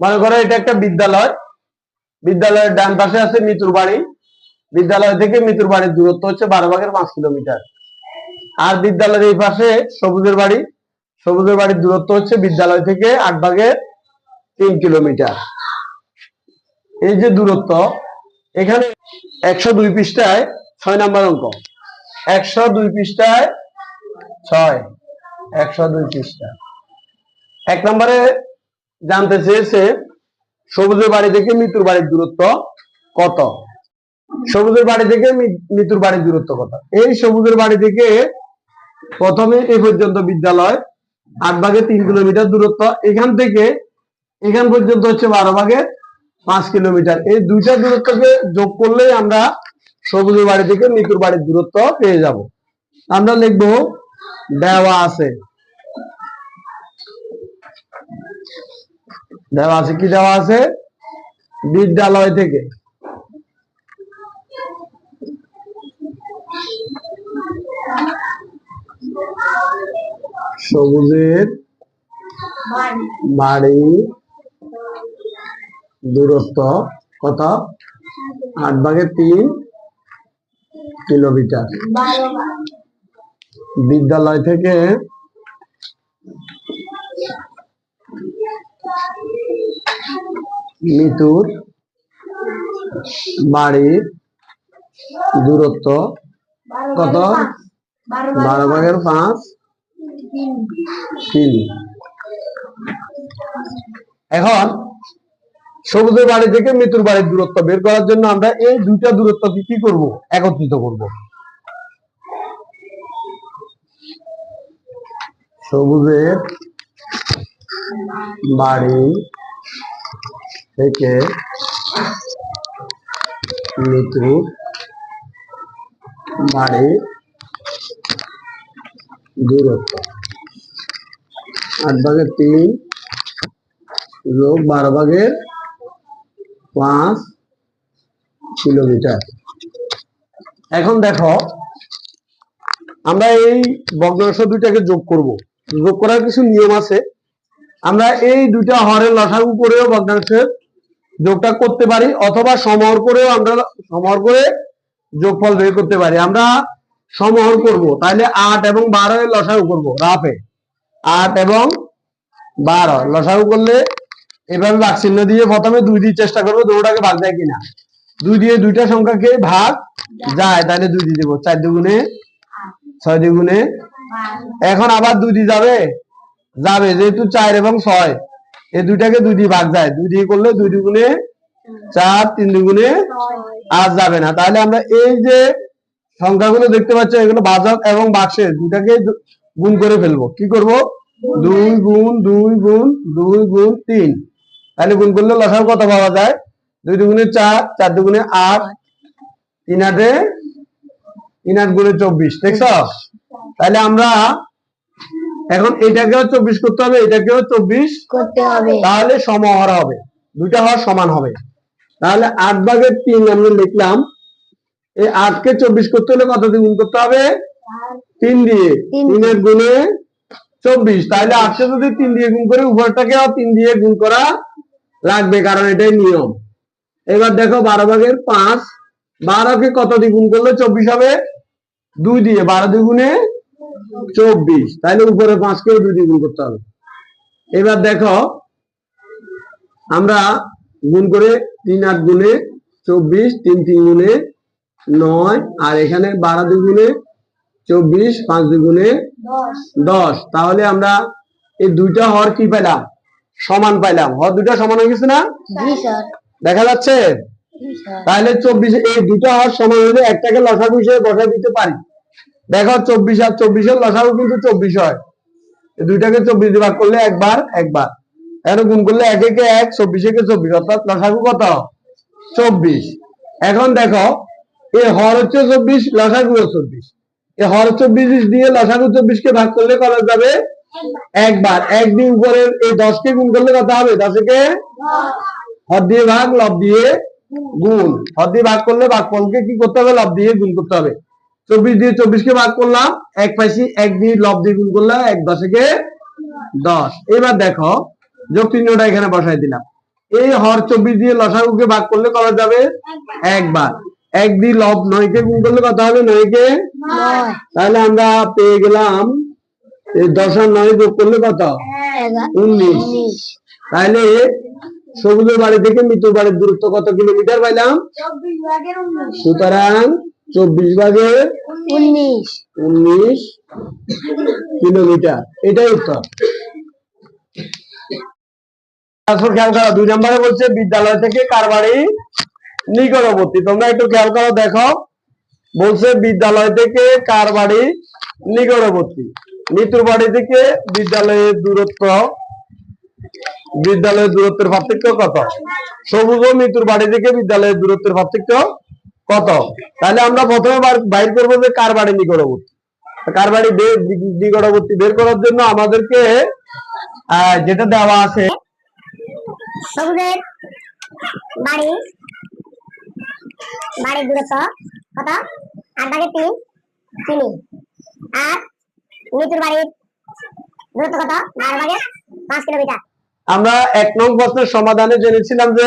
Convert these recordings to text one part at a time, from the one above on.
মনে করো এটা একটা বিদ্যালয়। বিদ্যালয়ের ডান পাশে আছে মিতুর বাড়ি। বিদ্যালয় থেকে মিতুর বাড়ির দূরত্ব হচ্ছে বারো ভাগের পাঁচ কিলোমিটার। আর বিদ্যালয়ের এই পাশে সবুজের বাড়ি। সবুজের বাড়ির দূরত্ব হচ্ছে বিদ্যালয় থেকে আট ভাগের তিন কিলোমিটার। এই যে দূরত্ব, এখানে একশো দুই পৃষ্ঠায় ছয় নাম্বার অঙ্ক। একশো দুই পৃষ্ঠায় ছয়। একশো দুই পৃষ্ঠা। এক নম্বরে জানতে চেয়েছে, সবুজের বাড়ি থেকে মৃত্যুর বাড়ির দূরত্ব কত? সবুজের বাড়ি থেকে মৃত্যুর বাড়ির দূরত্ব কত? এই সবুজের বাড়ি থেকে প্রথমে এই পর্যন্ত বিদ্যালয় আট ভাগে তিন কিলোমিটার দূরত্ব। এখান থেকে এখান পর্যন্ত হচ্ছে বারো ভাগে পাঁচ কিলোমিটার। এই দুইটা দূরত্বকে যোগ করলেই আমরা সবুজের বাড়ি থেকে মৃত্যুর বাড়ির দূরত্ব পেয়ে যাব। আমরা লিখব দেওয়া আছে। দেওয়া আছে, কি দেওয়া আছে? বিদ্যালয় থেকে। সবুজের বাড়ি, দূরত্ব কত? আট ভাগের তিন কিলোমিটার। বিদ্যালয় থেকে মিতুর বাড়ির দূরত্ব কত? বারো ভাগের পাঁচ কিমি এখন সবুজের বাড়ি থেকে মৃত্যুর বাড়ির দূরত্ব বের করার জন্য আমরা এই দুইটা দূরত্বকে কি করব? একত্রিত করব। সবুজের বাড়ি থেকে মৃত্যুর বাড়ির দূরত্ব। আট ভাগের তিন, যোগ বারো ভাগের পাঁচ কিলোমিটার। এখন দেখো, আমরা এই ভগ্নাংশ দুইটাকে যোগ করব। যোগ করার কিছু নিয়ম আছে। আমরা এই দুইটা হরের লসাগু করেও ভগ্নাংশের যোগটা করতে পারি, অথবা সমহর করেও আমরা সমহর করে যোগফল বের করতে পারি। আমরা সমহর করব তাহলে আট এবং বারো এর লসাগু করব রাফে। আট এবং বারো, লসাগু করলে এভাবে ভাগ চিহ্ন দিয়ে প্রথমে দুই দিয়ে চেষ্টা করব দুটাকে ভাগ যায় কিনা। দুই দিয়ে দুইটা সংখ্যাকে ভাগ যায় তাহলে দুই দিয়ে দেবো, চার দুগুণে ছয় দুগুণে। এখন আবার দুই দিয়ে যাবে? যাবে, যেহেতু চার এবং ছয় এই দুইটাকে দুই দিয়ে ভাগ যায়। দুই দিয়ে করলে দুই দুগুণে চার, তিন দুগুণে আর যাবে না। তাহলে আমরা এই যে সংখ্যাগুলো দেখতে পাচ্ছ, এগুলো বাজক এবং বাক্সের দুটাকে গুণ করে ফেলব। কি করব? দুই গুণ দুই গুণ দুই গুণ, তিন। তাহলে গুণ করলে লসাগু কত পাওয়া যায়? দুই দুগুণে চার চার দুগুণে আট, তিন আটে, তিন আট গুণে চব্বিশ। দেখছ? তাহলে আমরা এখন এটাকেও চব্বিশ করতে হবে এটাকেও চব্বিশ করতে হবে। তাহলে সমহর হবে। দুইটা হওয়ার সমান হবে। তাহলে আট ভাগের তিন আমরা লিখলাম এই আটকে চব্বিশ করতে হলে কত দিয়ে গুণ করতে হবে? তিন দিয়ে। তিন। তিনের গুণে চব্বিশ। তাহলে আটকে যদি তিন দিয়ে গুণ করে উপরটাকেও তিন দিয়ে গুণ করা লাগবে কারণ এটাই নিয়ম। এবার দেখো বারো ভাগের পাঁচ বারোকে কত দিয়ে গুণ করলে চব্বিশ হবে? দুই দিয়ে। বারো দ্বিগুণে চব্বিশ তাহলে উপরে পাঁচকেও দুই দিয়ে গুণ করতে হবে। এবার দেখো আমরা গুণ করে তিন আট গুণে চব্বিশ তিন তিন গুণে নয় আর এখানে বারো দুগুণে চব্বিশ পাঁচ দুগুণে দশ দশ। তাহলে আমরা এই দুইটা হর কি পেলাম সমান পাইলাম। হর দুইটা সমান হয়ে গেছে না? দেখা যাচ্ছে? তাহলে চব্বিশ এই দুইটা হর সমান হলে একটাকে লসাগু হিসেবে বসাই দিতে পারি। দেখো চব্বিশ আর চব্বিশের লসাগু কিন্তু চব্বিশ হয়। দুইটাকে চব্বিশ ভাগ করলে একবার একবার। এখন গুণ করলে এক একে এক, চব্বিশ একে চব্বিশ, অর্থাৎ লসাগু কত? চব্বিশ। এখন দেখো এই হর হচ্ছে চব্বিশ, লসাগু চব্বিশ। এই হর চব্বিশ দিয়ে লসাগু চব্বিশকে ভাগ করলে করা যাবে? একবার। এক দিয়ে উপরের এই দশকে গুণ করলে কত হবে? দশকে হর দিয়ে ভাগ, লব দিয়ে গুণ। হর দিয়ে ভাগ করলে ভাগ ভাগফলকে কি করতে হবে? লব দিয়ে গুণ করতে হবে। চব্বিশ দিয়ে চব্বিশকে ভাগ করলাম এক পাইছি এক দিয়ে লব দিয়ে গুণ করলে এক দশকে দশ। এবার দেখো যোগ চিহ্নটা এখানে বসাই দিলাম। এই হর চব্বিশ দিয়ে লসাগুকে ভাগ করলে করা যাবে? একবার। এক দিয়ে লব নয়কে গুণ করলে কত হবে? নয়কে নয়। তাহলে আমরা পেয়ে গেলাম দশ আর নয় যোগ করলে কত? উনিশ। উনিশ। তাহলে সবুজের বাড়ি থেকে মৃত্যুর বাড়ির দূরত্ব কত কিলোমিটার পাইলাম? সুতরাং চব্বিশ ভাগের উনিশ। উনিশ কিলোমিটার। এটাই উত্তর। তারপর খেয়াল করো দুই নম্বরে বলছে বিদ্যালয় থেকে কার বাড়ি নিকটবর্তী। তোমরা একটু খেয়াল করো দেখো। বলছে বিদ্যালয় থেকে কার বাড়ি নিকটবর্তী। নিতুর বাড়ি থেকে বিদ্যালয়ের দূরত্ব। বিদ্যালয়ের দূরত্বের পার্থক্য কত? সবুজ ও মৃত্যুর বাড়ি থেকে বিদ্যালয়ের দূরত্বের পার্থক্য কত? তাহলে আমরা প্রথমে বাইর করব যে কার বাড়ি নিকটবর্তী। কার বাড়ি নিকটবর্তী বের করার জন্য আমাদেরকে যেটা দেওয়া আছে। সবুজের বাড়ি বাড়ির দূরত্ব কত? আট ভাগে তিন চিনি আর মৃত্যুর বাড়ির দূরত্ব কত? বারো ভাগে পাঁচ কিলোমিটার। আমরা এক নং প্রশ্নের সমাধানে জেনেছিলাম যে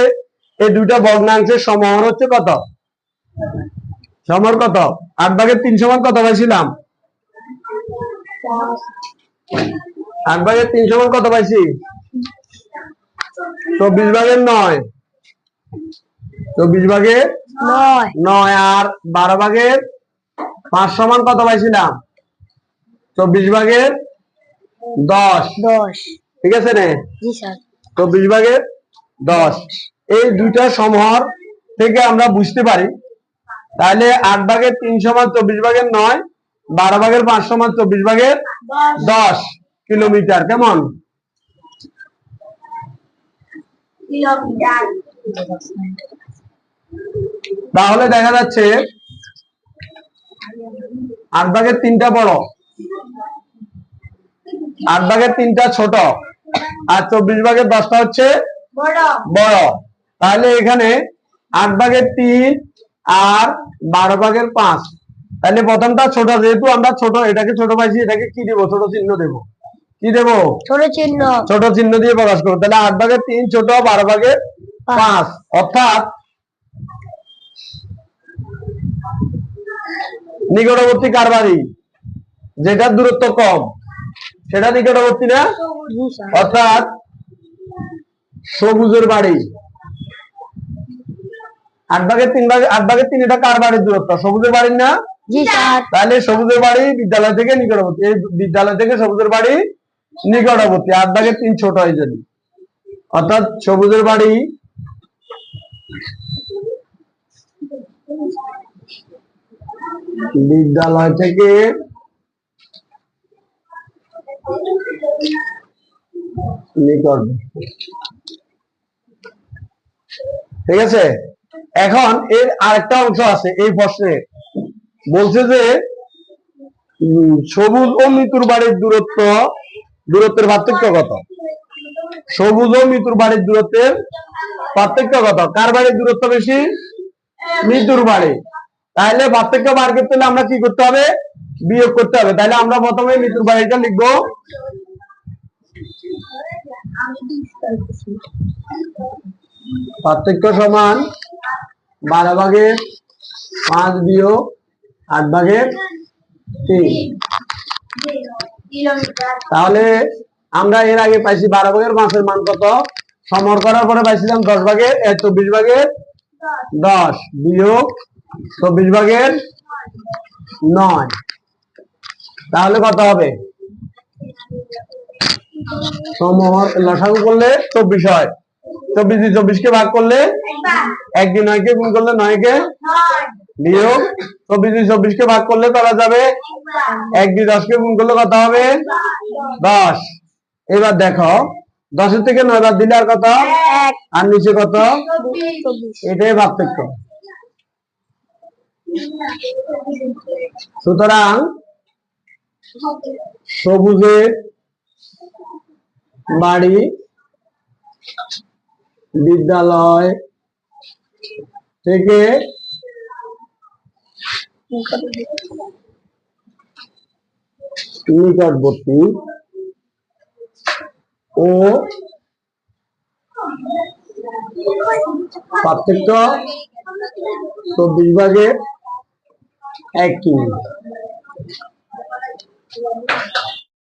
এই দুইটা ভগ্নাংশের সমাহার হচ্ছে কত? সমার কত? আট ভাগের তিন সমান কত পাইছিলাম? আট ভাগের তিন সমান কত পাইছি? চব্বিশ ভাগের নয়। চব্বিশ ভাগের নয়। নয় আর বারো ভাগের পাঁচ সমান কত পাইছিলাম? চব্বিশ ভাগের দশ। দশ। ঠিক আছে রে চব্বিশ ভাগের দশ। এই দুইটা সমহর থেকে আমরা বুঝতে পারি তাহলে আট ভাগের তিন সমান চব্বিশ ভাগের নয় বারো ভাগের পাঁচ সমান চব্বিশ ভাগের দশ। কিলোমিটার কেমন? তাহলে দেখা যাচ্ছে আট ভাগের তিনটা বড় আট ভাগের তিনটা ছোট আর চব্বিশ ভাগের দশটা হচ্ছে বড়। তাহলে এখানে আট ভাগের তিন আর বারো ভাগের পাঁচ। তাহলে প্রথমটা ছোট যেহেতু আমরা ছোট এটাকে ছোট পাইছি এটাকে কি দেবো? ছোট চিহ্ন দেবো। কি দেবো? ছোট চিহ্ন। ছোট চিহ্ন দিয়ে প্রকাশ করব তাহলে আট ভাগের তিন ছোট বারো ভাগের পাঁচ। অর্থাৎ নিকটবর্তী কার বাড়ি যেটার দূরত্ব কম সেটা নিকটবর্তী না? অর্থাৎ সবুজের বাড়ি। আট ভাগের তিন ভাগে আট ভাগের তিন এটা কার বাড়ির দূরত্ব? সবুজের বাড়ির না? তাহলে সবুজের বাড়ি বিদ্যালয় থেকে নিকটবর্তী। এই বিদ্যালয় থেকে সবুজের বাড়ি নিকটবর্তী। আট ভাগের তিন ছোট হয় যদি। অর্থাৎ সবুজের বাড়ি বিদ্যালয় থেকে নিকট ঠিক আছে? এখন এর আরেকটা অংশ আছে এই প্রশ্নে। বলছে যে সবুজ ও মৃত্যুর বাড়ির দূরত্ব, দূরত্বের পার্থক্য কত? সবুজ ও মৃত্যুর বাড়ির দূরত্বের পার্থক্য কত? কার বাড়ির দূরত্ব বেশি? মৃত্যুর বাড়ি তাহলে পার্থক্য বার করতে হলে আমরা কি করতে হবে? বিয়োগ করতে হবে। তাহলে আমরা প্রথমে মৃত্যুর বাড়িটা লিখব। পার্থক্য সমান বারো ভাগের পাঁচ বিয়োগ আট ভাগের তিন। তাহলে আমরা এর আগে পাইছি বারো ভাগের পাঁচের মান কত? সমর করার পরে পাইছিলাম দশ ভাগের চব্বিশ ভাগের দশ বিয়োগ চব্বিশ ভাগের নয়। তাহলে কত হবে? সমহর লসাগু করলে চব্বিশ হয়। চব্বিশ দিয়ে চব্বিশকে ভাগ করলে? একদিন নয়কে গুণ করলে নয়কে? বিয়োগ চব্বিশ দিয়ে চব্বিশকে ভাগ করলে করা যাবে? এক দিয়ে দশকে গুণ করলে কত হবে? দশ। এবার দেখো দশের থেকে নয় বাদ দিলে আর কত? আর নিচে কত? এটাই পার্থক্য। সুতরাং সবুজের বাড়ি বিদ্যালয় থেকে নিকটবর্তী ও পার্থক্য চব্বিশ ভাগে এক